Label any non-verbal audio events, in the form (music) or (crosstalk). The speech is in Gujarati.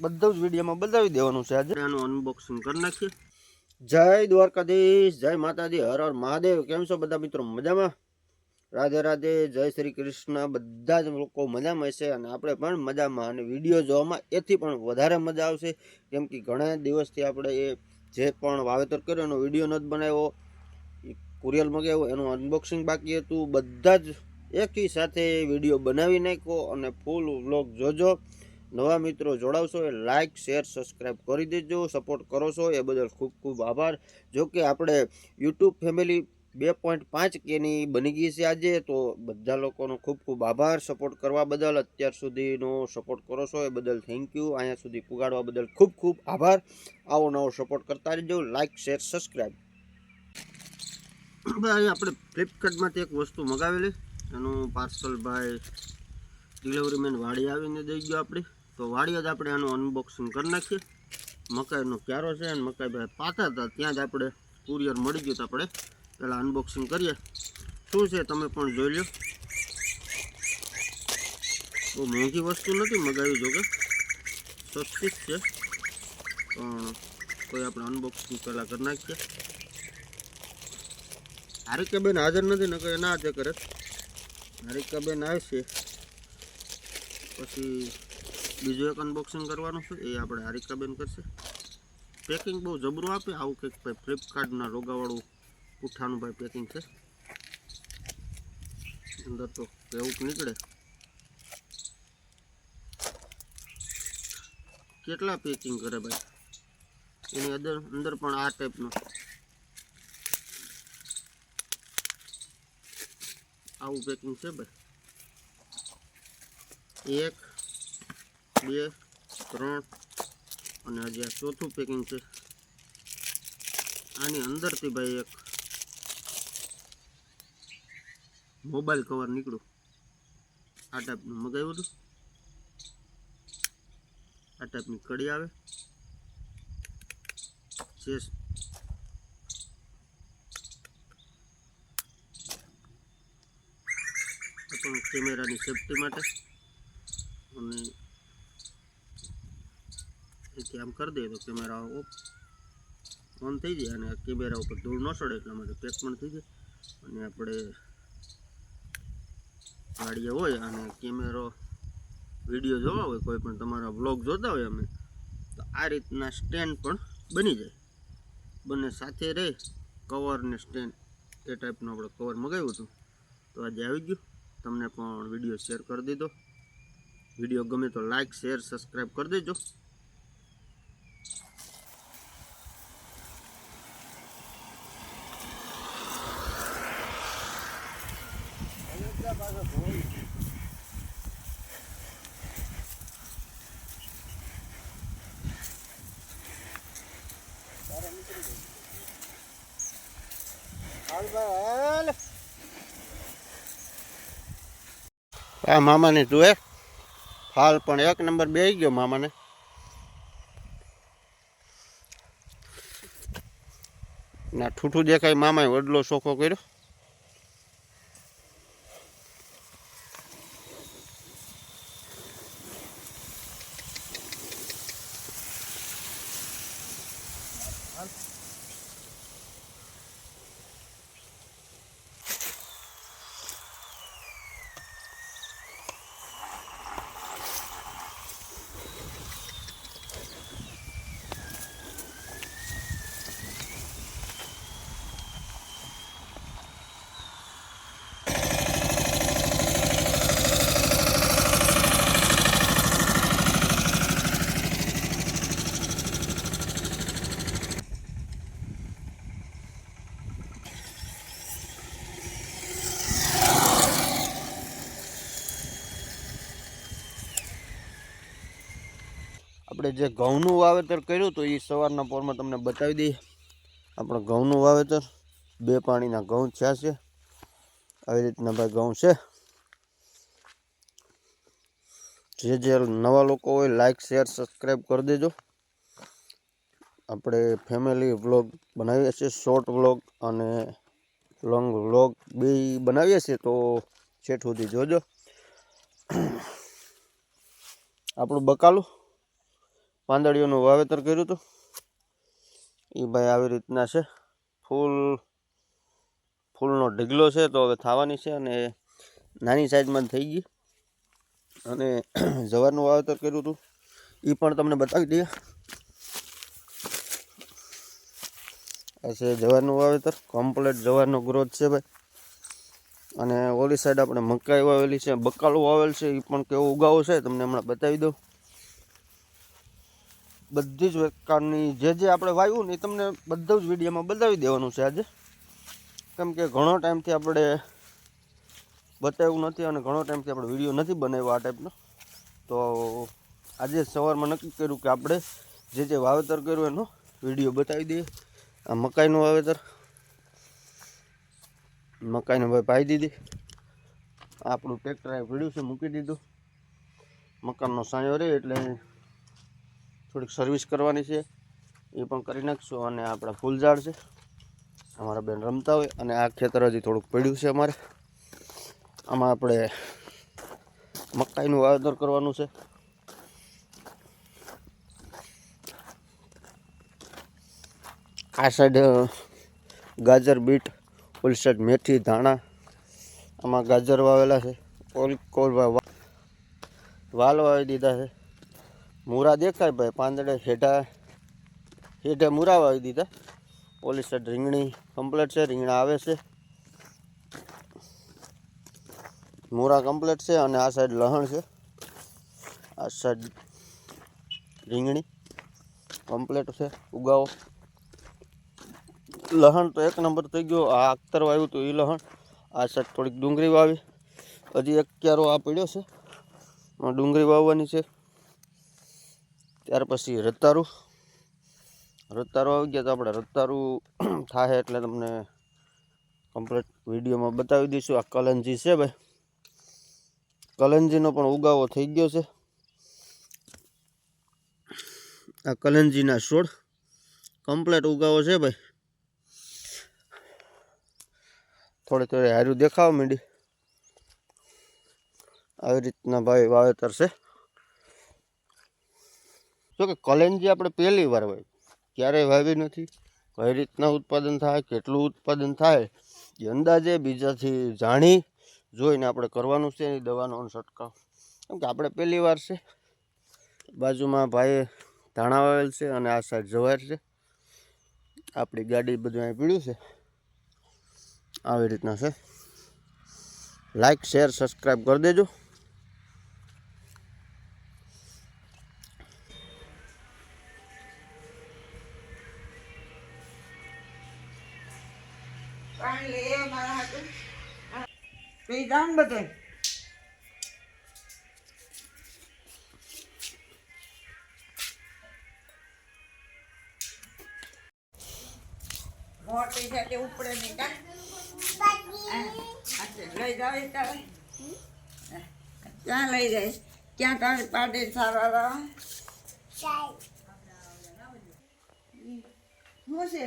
બધું જ વિડીયોમાં બતાવી દેવાનું છે આજે. આનું અનબોક્સિંગ કરી નાખીએ. જય દ્વારકાધીશ જય માતાજી હર હર મહાદેવ. કેમ છો બધા મિત્રો? મજામાં? રાધે રાધે જય શ્રી કૃષ્ણ. બધા જ લોકો મજામાં છે અને આપણે પણ મજામાં. અને વીડિયો જોવામાં એથી પણ વધારે મજા આવશે. કેમ કે ઘણા દિવસથી આપણે એ જે પણ વાવેતર કર્યો એનો વીડિયો નથી બનાવ્યો. કુરિયર મગાવ્યો એનું અનબોક્સિંગ બાકી હતું. બધા જ એકી સાથે વીડિયો બનાવી નાખ્યો અને ફૂલ વ્લોગ જોજો. નવા મિત્રો જોડાવશો એ લાઇક શેર સબસ્ક્રાઈબ કરી દેજો સપોર્ટ કરો છો, એ બદલ ખૂબ ખૂબ આભાર. જો કે આપણે યુટ્યુબ ફેમિલી બે પોઈન્ટ પાંચ કેની બની ગઈ છે આજે, તો બધા લોકોનો ખૂબ ખૂબ આભાર. સપોર્ટ કરવા બદલ અત્યાર સુધીનો સપોર્ટ કરો છો, એ બદલ થેન્ક યુ અહીંયા સુધી પુગાડવા બદલ ખૂબ ખૂબ આભાર. આવો નવો સપોર્ટ કરતા રહેજો. લાઇક શેર સબસ્ક્રાઈબ ભાઈ આપણે ફ્લિપકાર્ટમાંથી એક વસ્તુ મગાવેલી. એનું પાર્સલ ભાઈ ડિલિવરી મેન વાડી આવીને દઈ ગયો આપણી. તો વાડી જ આપણે આનું અનબોક્સિંગ કરી નાખીએ. મકાઈનો ક્યારો છે અને મકાઈ ભાઈ પાતા હતા, ત્યાં જ આપણે કુરિયર મળી ગયું તો આપણે પહેલાં અનબોક્સિંગ કરીએ. શું છે તમે પણ જોઈ લો બહુ મોંઘી વસ્તુ નથી મગાવી જોકે સસ્તી જ છે. પણ કોઈ આપણે અનબોક્સિંગ પહેલાં કરી નાખીએ. હારિકાબેન હાજર નથી, નકર ના હાજર કરે. હારિકાબેન આવશે. પછી બીજું એક અનબોક્સિંગ કરવાનું છે, એ આપણે હારિકાબેન કરશે. પેકિંગ બહુ જબરું આપે, આવું કંઈક ભાઈ ફ્લિપકાર્ટના રોગાવાળું પુઠ્ઠાનું ભાઈ પેકિંગ છે. અંદર તો એવું નીકળે. કેટલા પેકિંગ કરે ભાઈ? એની અંદર અંદર પણ આ ટાઈપનું આવું પેકિંગ છે ભાઈ. એક બે, ત્રણ અને હજી આ ચોથું પેકિંગ છે. આની અંદરથી ભાઈ એક મોબાઈલ કવર નીકળ્યું. આ ટાઈપનું મગાવ્યું હતું. આ ટાઈપની કડી આવે. ચેસ પણ કેમેરાની સેફટી માટે. અને એથી આમ કરી દઈએ તો કેમેરા ઓફ ઓન થઈ જાય અને કેમેરા ઉપર ધૂળ ન ચડે એટલા માટે પેક પણ થઈ જાય. અને આપણે ગાડીએ હોય અને કેમેરો વીડિયો જોવા હોય, કોઈ પણ તમારા બ્લોગ જોતા હોય અમે, તો આ રીતના સ્ટેન્ડ પણ બની જાય. બંને સાથે રહે કવર ને સ્ટેન્ડ એ ટાઈપનું આપણે કવર મગાવ્યું હતું. તો આજે આવી ગયું. તમને પણ વીડિયો શેર કરી દીધો. વીડિયો ગમે તો લાઈક શેર સબસ્ક્રાઈબ કરી દેજો. આ મામાને એ હાલ પણ એક નંબર બે ગયો મામાને. ના, ઠૂઠું દેખાય, મામાએ વડલો ચોખ્ખો કર્યો. આપણે જે ઘઉંનું વાવેતર કર્યું તો એ સવારના પોરમાં તમને બતાવી દઈએ. આપણે ઘઉંનું વાવેતર, બે પાણીના ઘઉં થયા છે. આવી રીતના ભાઈ ઘઉં છે. જે જે નવા લોકો હોય લાઈક શેર સબસ્ક્રાઈબ કરી દેજો. આપણે ફેમિલી વ્લોગ બનાવીએ છીએ શોર્ટ વ્લોગ અને લોંગ વ્લોગ બે બનાવીએ છીએ, તો છેઠ સુધી જોજો. આપણું બકાલું પાંદડીઓનું વાવેતર કર્યું હતું. એ ભાઈ આવી રીતના છે. ફૂલ, ફૂલનો ઢગલો છે તો હવે થવાની છે અને નાની સાઈઝમાં થઈ ગઈ. અને (clears throat) જવારનું વાવેતર કર્યું હતું. એ પણ તમને બતાવી દઈએ. આ છે જવારનું વાવેતર. કમ્પ્લેટ જવારનો ગ્રોથ છે ભાઈ. અને ઓલી સાઈડ આપણે મકાઈ વાવેલી છે, બકાલું વાવેલ છે એ પણ કેવો ઉગાવો છે તમને હમણાં બતાવી દઉં. બધી જ પ્રકારની જે જે આપણે વાવ્યું ને એ તમને બધું જ વિડીયોમાં બતાવી દેવાનું છે આજે. કેમ કે ઘણો ટાઈમથી આપણે બતાવ્યું નથી અને ઘણો ટાઈમથી આપણે વીડિયો નથી બનાવ્યો આ ટાઈપનો. તો આજે સવારમાં નક્કી કર્યું કે આપણે જે જે વાવેતર કર્યું એનો વીડિયો બતાવી દઈએ. આ મકાઈનું વાવેતર. મકાઈને ભાઈ પાઈ દીધી. આપણું ટ્રેક્ટર પીડ્યું છે મૂકી દીધું. મકાનનો સાંયો રહે એટલે થોડીક સર્વિસ કરવાની છે. એ પણ કરી નાખશું અને આપણા ફૂલઝાડ છે. અમારા બેન રમતા હોય અને આ ખેતર હજી થોડુંક પડ્યું છે અમારે. આમાં આપણે મકાઈનું વાવેતર કરવાનું છે. આ સાઈડ ગાજર, બીટ ઓલી સાઈડ મેથી, ધાણા, આમાં ગાજર વાવેલા છે. ઓલ, કોલ વાલ વાવી દીધા છે. મૂરા દેખાય ભાઈ, પાંદડે હેઠા હેઠે મૂરા વાવી દીધા. ઓલી સાઈડ રીંગણી કમ્પ્લેટ છે, રીંગણા આવે છે. મૂરા કમ્પ્લેટ છે અને આ સાઈડ લહણ છે. આ સાઈડ રીંગણી કમ્પ્લેટ છે, ઉગાવો. લહણ તો એક નંબર થઈ ગયો, આ અખ્તર વાવ્યું હતું એ લહણ. આ સાઈડ થોડીક ડુંગળી વાવી. હજી એક ક્યારો આ પડ્યો છે. ડુંગળી વાવવાની છે. ત્યાર પછી રતારું. રતારું આવી ગયા તો આપણે રતારું (clears throat) થાય એટલે તમને કમ્પ્લીટ વિડીયોમાં બતાવી દઈશું. આ કલંજી છે ભાઈ. કલંજીનો પણ ઉગાવો થઈ ગયો છે. આ કલંજીના છોડ કમ્પ્લેટ ઉગાવો છે ભાઈ. થોડી થોડી હારું દેખાવા માંડી. આવી રીતના ભાઈ વાવેતર છે. જો કે કલેન્જી આપણે પહેલી વાર વાવી ક્યારેય વાવી નથી. કઈ રીતના ઉત્પાદન થાય, કેટલું ઉત્પાદન થાય, એ અંદાજે બીજાથી જાણી જોઈને આપણે કરવાનું છે, એની દવાનો છંટકાવ. કેમ કે આપણે પહેલી વાર છે, બાજુમાં ભાઈએ ધાણા વાવેલ છે અને આ સાઈડ જવાર છે. આપણી ગાડી બધું અહીં પીડ્યું છે. આવી રીતના છે. લાઈક શેર સબસ્ક્રાઈબ કરી દેજો. પાણી લઈ આવો બધે મોટી છે તે ઉપડે નહીં કા? હા, હા તે લઈ જાવ તારે ક્યાં લઈ જાય ક્યાં તારે પાડે સારા રહો શું છે